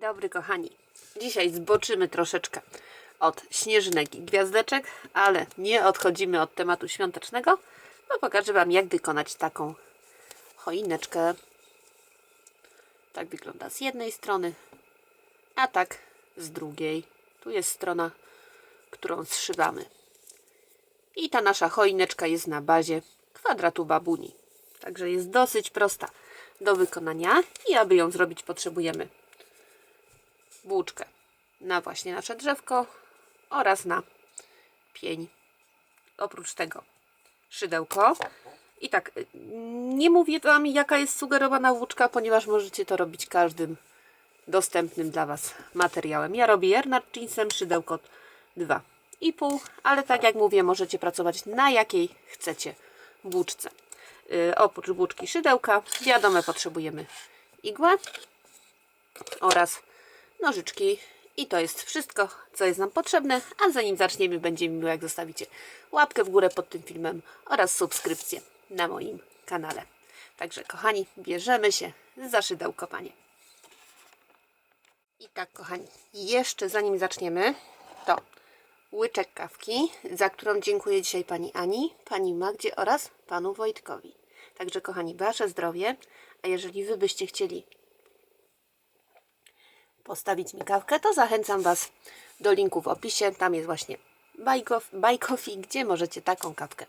dobry, kochani. Dzisiaj zboczymy troszeczkę od śnieżynek i gwiazdeczek, ale nie odchodzimy od tematu świątecznego, bo pokażę Wam, jak wykonać taką choineczkę. Tak wygląda z jednej strony, a tak z drugiej. Tu jest strona, którą zszywamy. I ta nasza choineczka jest na bazie kwadratu babuni. Także jest dosyć prosta do wykonania i aby ją zrobić potrzebujemy włóczkę na właśnie nasze drzewko oraz na pień. Oprócz tego szydełko. I tak, y, nie mówię Wam jaka jest sugerowana włóczka, ponieważ możecie to robić każdym dostępnym dla Was materiałem. Ja robię Jernard Jeansem, szydełko 2,5, ale tak jak mówię, możecie pracować na jakiej chcecie włóczce. Yy, oprócz włóczki szydełka, wiadomo, potrzebujemy igłę oraz nożyczki i to jest wszystko, co jest nam potrzebne, a zanim zaczniemy, będzie mi miło, jak zostawicie łapkę w górę pod tym filmem oraz subskrypcję na moim kanale. Także kochani, bierzemy się za szydełkowanie. I tak, kochani, jeszcze zanim zaczniemy, to łyczek kawki, za którą dziękuję dzisiaj pani Ani, pani Magdzie oraz panu Wojtkowi. Także, kochani, wasze zdrowie, a jeżeli wy byście chcieli postawić mi kawkę, to zachęcam was do linku w opisie. Tam jest właśnie Coffee, gdzie możecie taką kawkę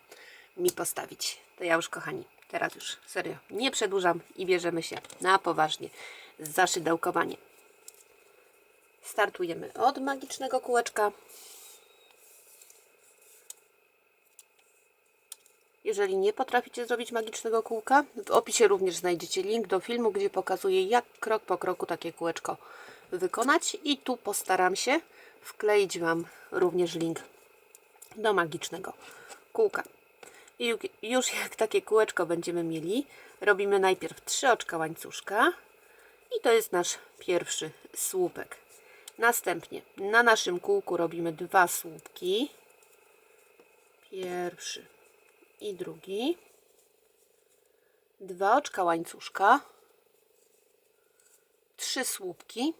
mi postawić. To ja już, kochani, teraz już serio nie przedłużam i bierzemy się na poważnie za szydełkowanie. Startujemy od magicznego kółeczka. Jeżeli nie potraficie zrobić magicznego kółka, w opisie również znajdziecie link do filmu, gdzie pokazuję jak krok po kroku takie kółeczko wykonać i tu postaram się wkleić Wam również link do magicznego kółka. I ju- już jak takie kółeczko będziemy mieli, robimy najpierw trzy oczka łańcuszka i to jest nasz pierwszy słupek. Następnie na naszym kółku robimy dwa słupki. Pierwszy i drugi. Dwa oczka łańcuszka. Trzy słupki.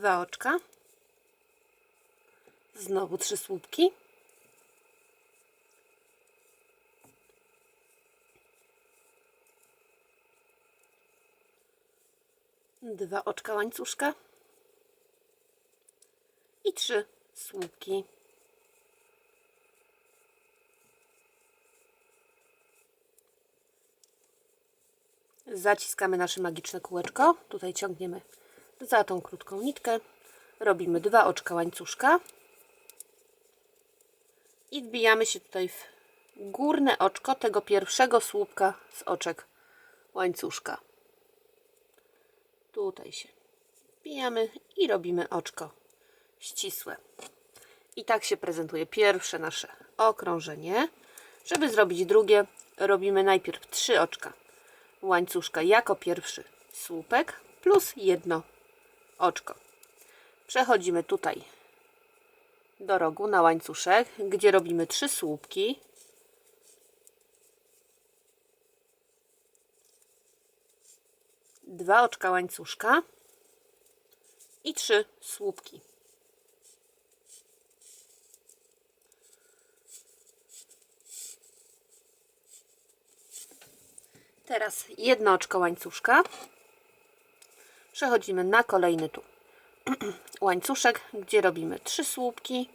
Dwa oczka. Znowu trzy słupki. Dwa oczka łańcuszka. I trzy słupki. Zaciskamy nasze magiczne kółeczko. Tutaj ciągniemy za tą krótką nitkę. Robimy dwa oczka łańcuszka. I wbijamy się tutaj w górne oczko tego pierwszego słupka z oczek łańcuszka. Tutaj się wbijamy i robimy oczko ścisłe. I tak się prezentuje pierwsze nasze okrążenie. Żeby zrobić drugie, robimy najpierw trzy oczka łańcuszka jako pierwszy słupek plus jedno oczko. Przechodzimy tutaj do rogu na łańcuszek, gdzie robimy trzy słupki. Dwa oczka łańcuszka i trzy słupki. Teraz jedno oczko łańcuszka. Przechodzimy na kolejny tu łańcuszek, gdzie robimy trzy słupki.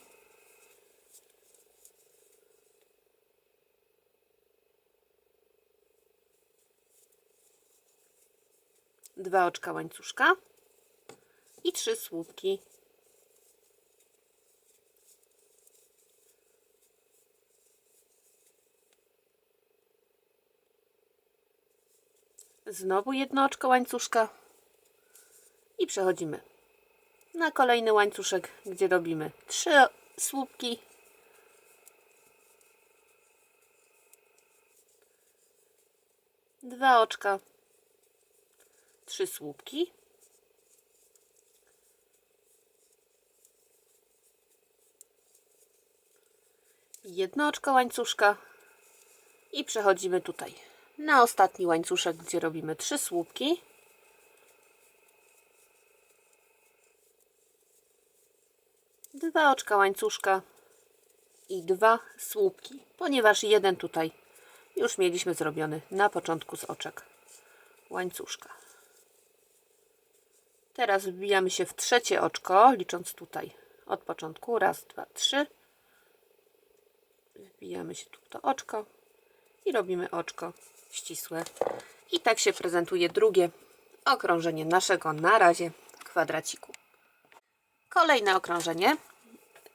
Dwa oczka łańcuszka i trzy słupki. Znowu jedno oczko łańcuszka i przechodzimy. Na kolejny łańcuszek, gdzie robimy trzy słupki. Dwa oczka. Trzy słupki. Jedno oczko łańcuszka. I przechodzimy tutaj. Na ostatni łańcuszek, gdzie robimy trzy słupki. Dwa oczka łańcuszka i dwa słupki, ponieważ jeden tutaj już mieliśmy zrobiony na początku z oczek łańcuszka. Teraz wbijamy się w trzecie oczko, licząc tutaj od początku. Raz, dwa, trzy. Wbijamy się tu w to oczko i robimy oczko ścisłe. I tak się prezentuje drugie okrążenie naszego na razie kwadraciku. Kolejne okrążenie.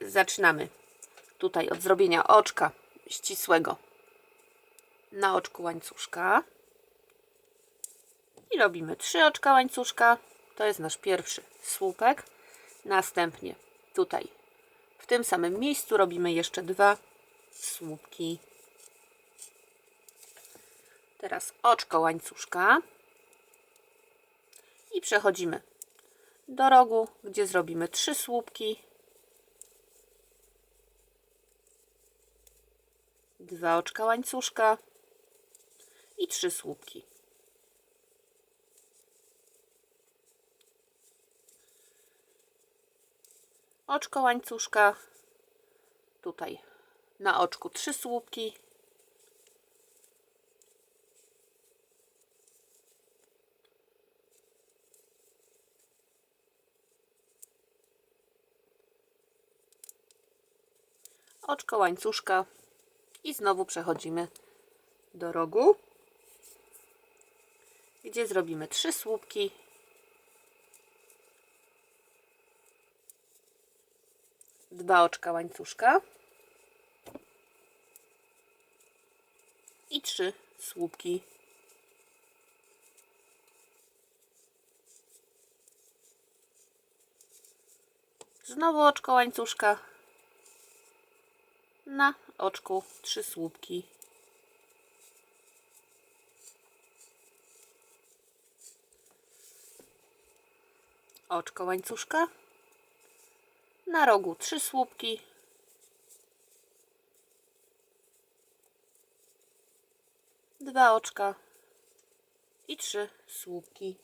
Zaczynamy tutaj od zrobienia oczka ścisłego na oczku łańcuszka. I robimy trzy oczka łańcuszka. To jest nasz pierwszy słupek. Następnie tutaj w tym samym miejscu robimy jeszcze dwa słupki. Teraz oczko łańcuszka. I przechodzimy do rogu, gdzie zrobimy trzy słupki. Dwa oczka łańcuszka i trzy słupki. Oczko łańcuszka. Tutaj na oczku trzy słupki. Oczko łańcuszka i znowu przechodzimy do rogu, gdzie zrobimy trzy słupki. Dwa oczka łańcuszka i trzy słupki. Znowu oczko łańcuszka na oczku trzy słupki. Oczko łańcuszka. Na rogu trzy słupki. Dwa oczka i trzy słupki.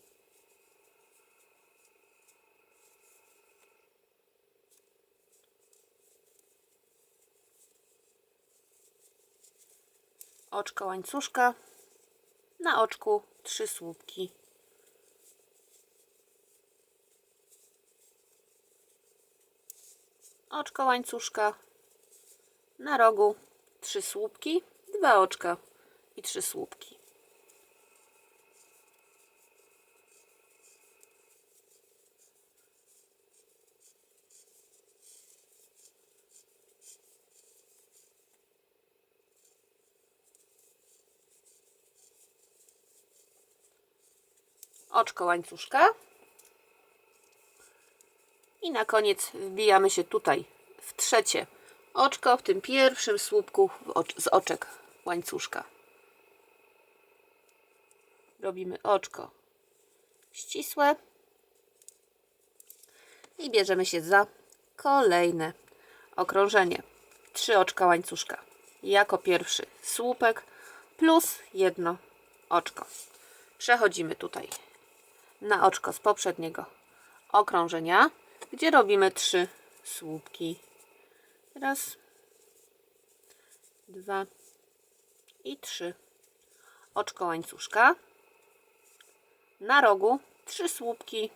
Oczko łańcuszka, na oczku trzy słupki. Oczko łańcuszka, na rogu trzy słupki, dwa oczka i trzy słupki. Oczko łańcuszka. I na koniec wbijamy się tutaj w trzecie oczko, w tym pierwszym słupku z oczek łańcuszka. Robimy oczko ścisłe i bierzemy się za kolejne okrążenie. Trzy oczka łańcuszka. Jako pierwszy słupek plus jedno oczko. Przechodzimy tutaj na oczko z poprzedniego okrążenia, gdzie robimy trzy słupki. Raz, dwa i trzy. Oczko łańcuszka. Na rogu trzy słupki.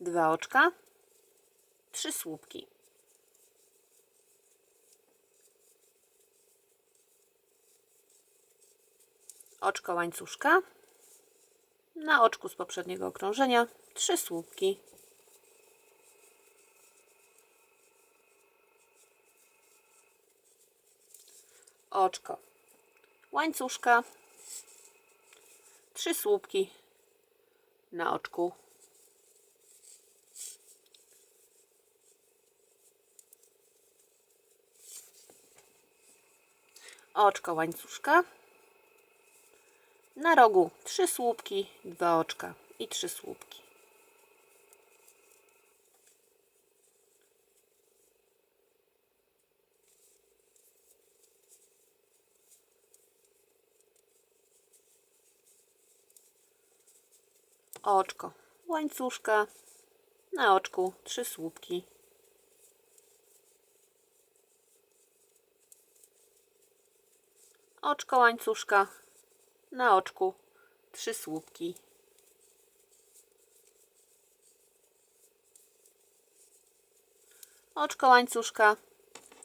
Dwa oczka, trzy słupki. Oczko łańcuszka, na oczku z poprzedniego okrążenia trzy słupki. Oczko łańcuszka, trzy słupki na oczku. Oczko łańcuszka na rogu trzy słupki, dwa oczka i trzy słupki. Oczko, łańcuszka, na oczku trzy słupki. Oczko łańcuszka, na oczku trzy słupki. Oczko łańcuszka,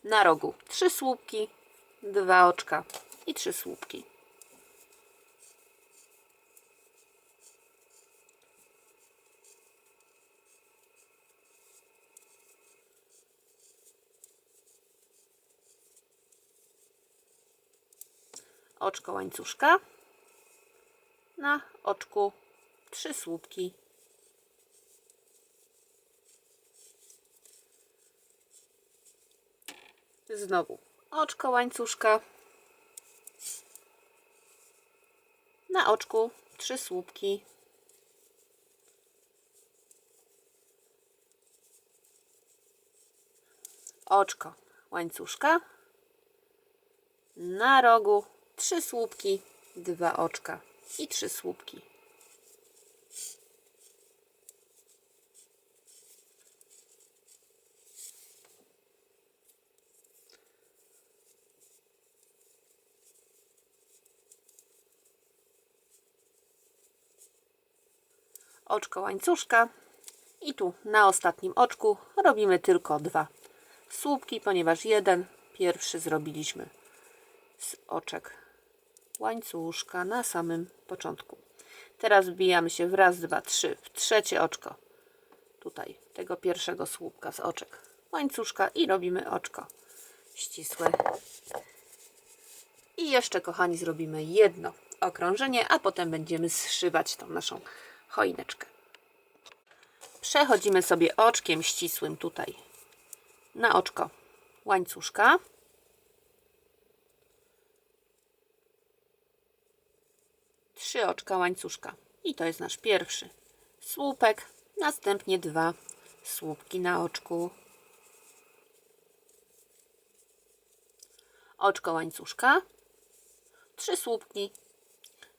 na rogu trzy słupki, dwa oczka i trzy słupki. oczko łańcuszka, na oczku trzy słupki. Znowu oczko łańcuszka, na oczku trzy słupki. Oczko łańcuszka, na rogu trzy słupki, dwa oczka i trzy słupki. Oczko łańcuszka i tu na ostatnim oczku robimy tylko dwa słupki, ponieważ jeden pierwszy zrobiliśmy z oczek łańcuszka na samym początku. Teraz wbijamy się w raz, dwa, trzy, w trzecie oczko. Tutaj tego pierwszego słupka z oczek łańcuszka i robimy oczko ścisłe. I jeszcze, kochani, zrobimy jedno okrążenie, a potem będziemy zszywać tą naszą choineczkę. Przechodzimy sobie oczkiem ścisłym tutaj na oczko łańcuszka. Trzy oczka łańcuszka. I to jest nasz pierwszy słupek. Następnie dwa słupki na oczku. Oczko łańcuszka. Trzy słupki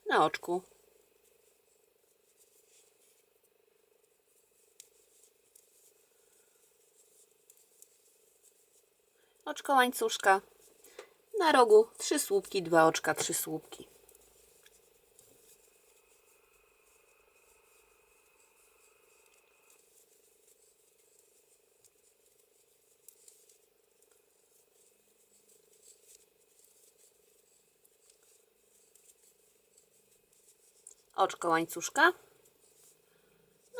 na oczku. Oczko łańcuszka. Na rogu trzy słupki, dwa oczka, trzy słupki. Oczko łańcuszka,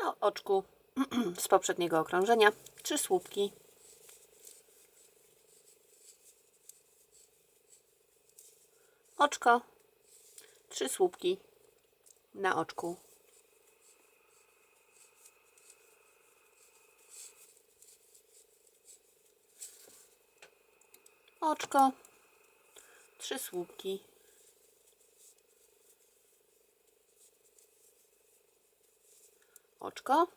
na oczku z poprzedniego okrążenia. Trzy słupki. Oczko, trzy słupki na oczku. Oczko, trzy słupki oczko.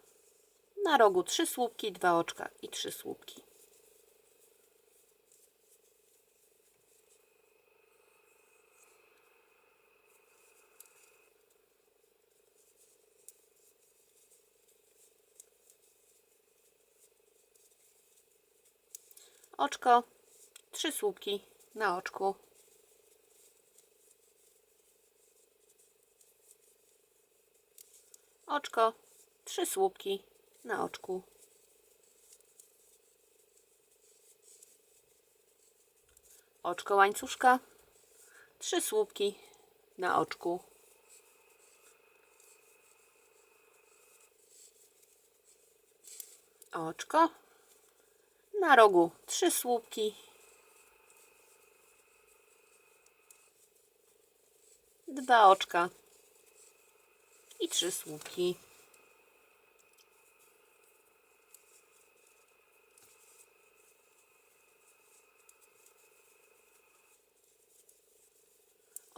Na rogu trzy słupki, dwa oczka i trzy słupki. Oczko, trzy słupki na oczku. Oczko, trzy słupki na oczku. Oczko łańcuszka, trzy słupki na oczku. Oczko, na rogu trzy słupki. Dwa oczka i trzy słupki.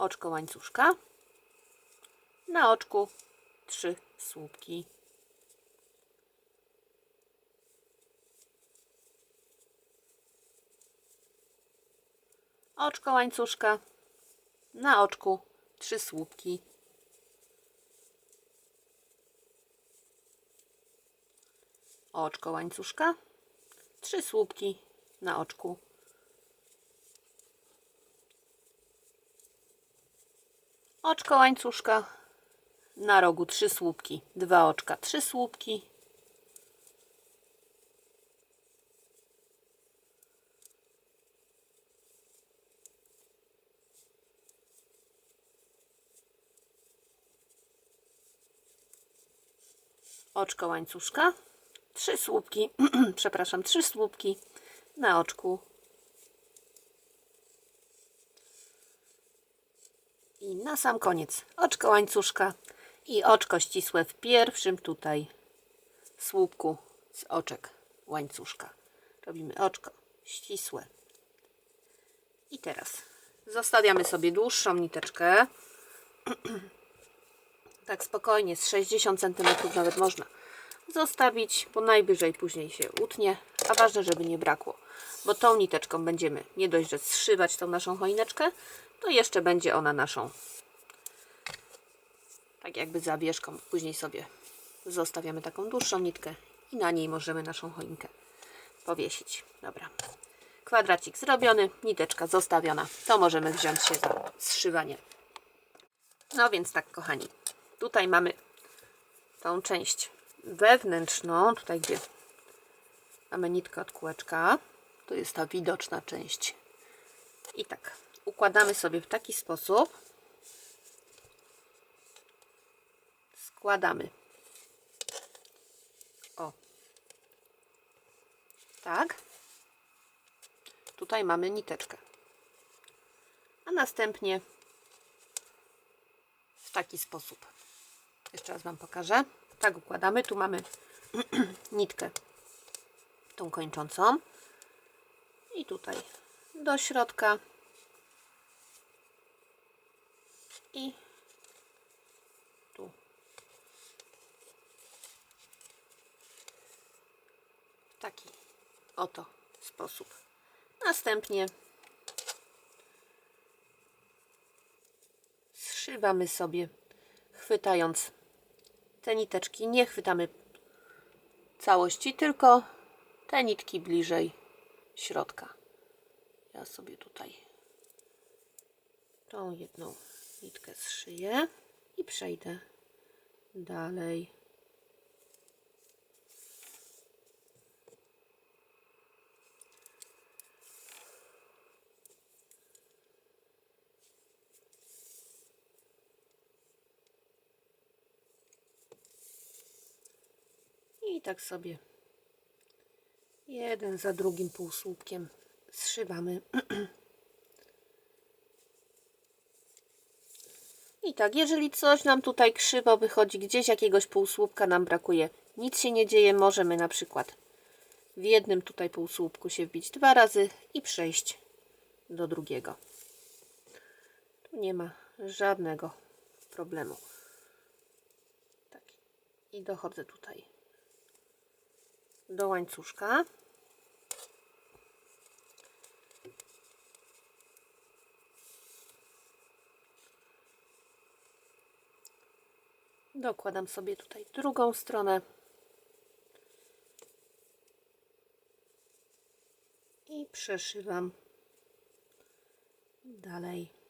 Oczko łańcuszka, na oczku trzy słupki. Oczko łańcuszka, na oczku trzy słupki. oczko łańcuszka, trzy słupki na oczku. Oczko łańcuszka, na rogu trzy słupki, dwa oczka, trzy słupki. Oczko łańcuszka, trzy słupki, przepraszam, trzy słupki na oczku. I na sam koniec oczko łańcuszka i oczko ścisłe w pierwszym tutaj słupku z oczek łańcuszka. Robimy oczko ścisłe. I teraz zostawiamy sobie dłuższą niteczkę. tak spokojnie, z 60 cm nawet można zostawić, bo najwyżej później się utnie, a ważne, żeby nie brakło, bo tą niteczką będziemy nie dość, że zszywać tą naszą choineczkę, to jeszcze będzie ona naszą tak jakby zawieszką. Później sobie zostawiamy taką dłuższą nitkę i na niej możemy naszą choinkę powiesić. Dobra. Kwadracik zrobiony, niteczka zostawiona. To możemy wziąć się za zszywanie. No więc tak, kochani. Tutaj mamy tą część wewnętrzną, tutaj gdzie mamy nitkę od kółeczka. To jest ta widoczna część. I tak, układamy sobie w taki sposób. Składamy. O. Tak. Tutaj mamy niteczkę. A następnie w taki sposób. Jeszcze raz Wam pokażę. Tak układamy. Tu mamy nitkę tą kończącą. I tutaj do środka. I tu. W taki oto sposób. Następnie zszywamy sobie, chwytając te niteczki. Nie chwytamy całości, tylko te nitki bliżej środka. Ja sobie tutaj tą jedną nitkę zszyję i przejdę dalej. I tak sobie jeden za drugim półsłupkiem zszywamy. I tak, jeżeli coś nam tutaj krzywo wychodzi, gdzieś jakiegoś półsłupka nam brakuje, nic się nie dzieje, możemy na przykład w jednym tutaj półsłupku się wbić dwa razy i przejść do drugiego. Tu nie ma żadnego problemu. Tak. I dochodzę tutaj do łańcuszka. Dokładam sobie tutaj drugą stronę. I przeszywam dalej.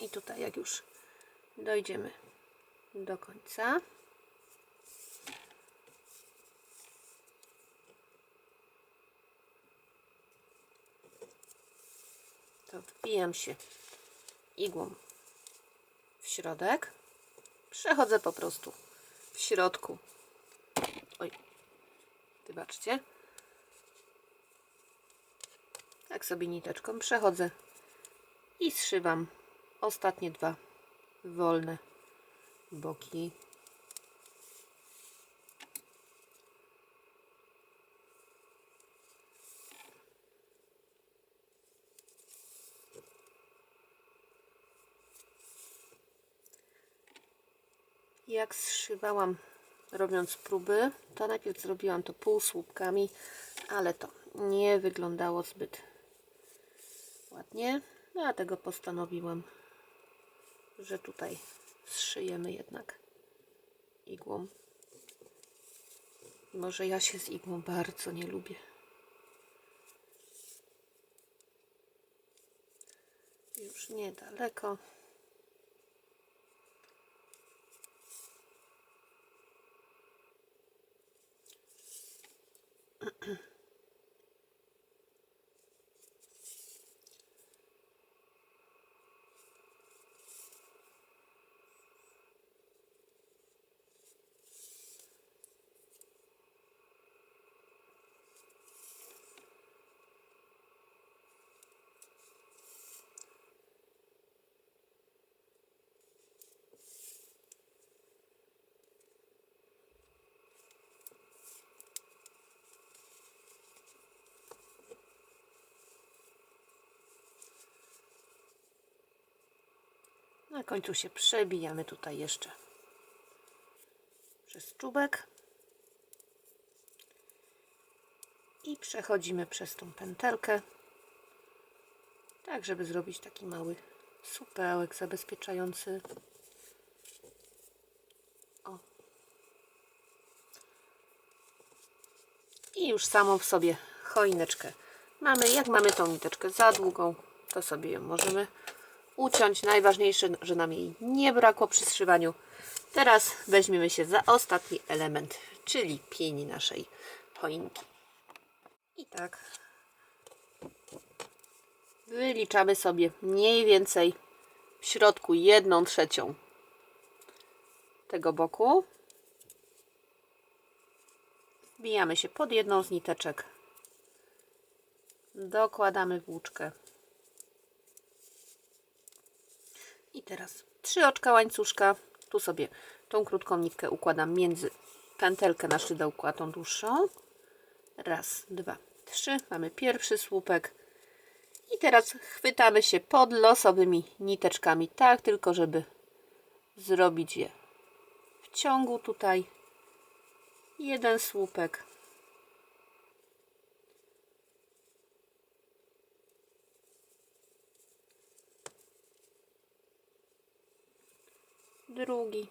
I tutaj jak już dojdziemy do końca, to wbijam się igłą w środek, przechodzę po prostu w środku. Oj, wybaczcie. Tak sobie niteczką przechodzę i zszywam ostatnie dwa wolne boki. Jak zszywałam robiąc próby, to najpierw zrobiłam to półsłupkami, ale to nie wyglądało zbyt ładnie, dlatego postanowiłam, że tutaj zszyjemy jednak igłą. Może ja się z igłą bardzo nie lubię. Już niedaleko. Na końcu się przebijamy tutaj jeszcze. Przez czubek. I przechodzimy przez tą pętelkę. Tak żeby zrobić taki mały supełek zabezpieczający. O. i już samą w sobie choineczkę. Mamy, jak mamy tą niteczkę? Za długą to sobie ją możemy uciąć. Najważniejsze, że nam jej nie brakło przy zszywaniu. Teraz weźmiemy się za ostatni element, czyli pień naszej choinki. I tak wyliczamy sobie mniej więcej w środku jedną trzecią tego boku. Wbijamy się pod jedną z niteczek. Dokładamy włóczkę I teraz trzy oczka łańcuszka. Tu sobie tą krótką nitkę układam między pętelkę na szydełku, a tą dłuższą. Raz, dwa, trzy. Mamy pierwszy słupek. I teraz chwytamy się pod losowymi niteczkami, tak tylko żeby zrobić je w ciągu tutaj. Jeden słupek. Drugi.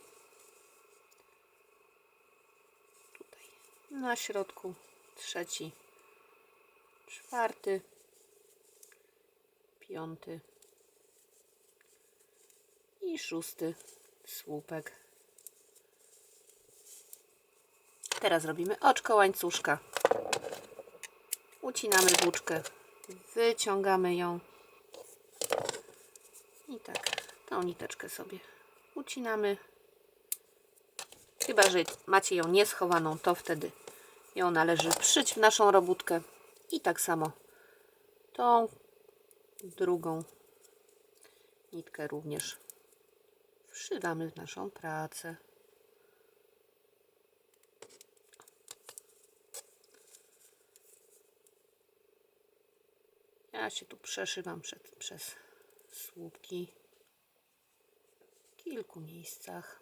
Tutaj. Na środku. Trzeci. Czwarty. Piąty. I szósty słupek. Teraz robimy oczko łańcuszka. Ucinamy włóczkę. Wyciągamy ją. I tak tą niteczkę sobie ucinamy. Chyba, że macie ją nieschowaną, to wtedy ją należy wszyć w naszą robótkę. I tak samo tą drugą nitkę również wszywamy w naszą pracę. Ja się tu przeszywam przed, przez słupki kilku miejscach.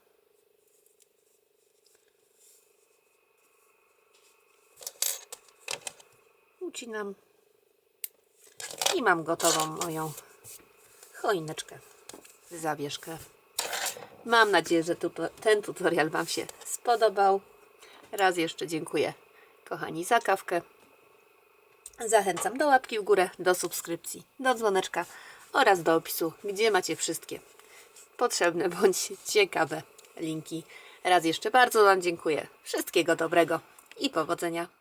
Ucinam i mam gotową moją choineczkę, zawieszkę. Mam nadzieję, że ten tutorial Wam się spodobał. Raz jeszcze dziękuję, kochani, za kawkę. Zachęcam do łapki w górę, do subskrypcji, do dzwoneczka oraz do opisu, gdzie macie wszystkie potrzebne bądź ciekawe linki. Raz jeszcze bardzo Wam dziękuję. Wszystkiego dobrego i powodzenia.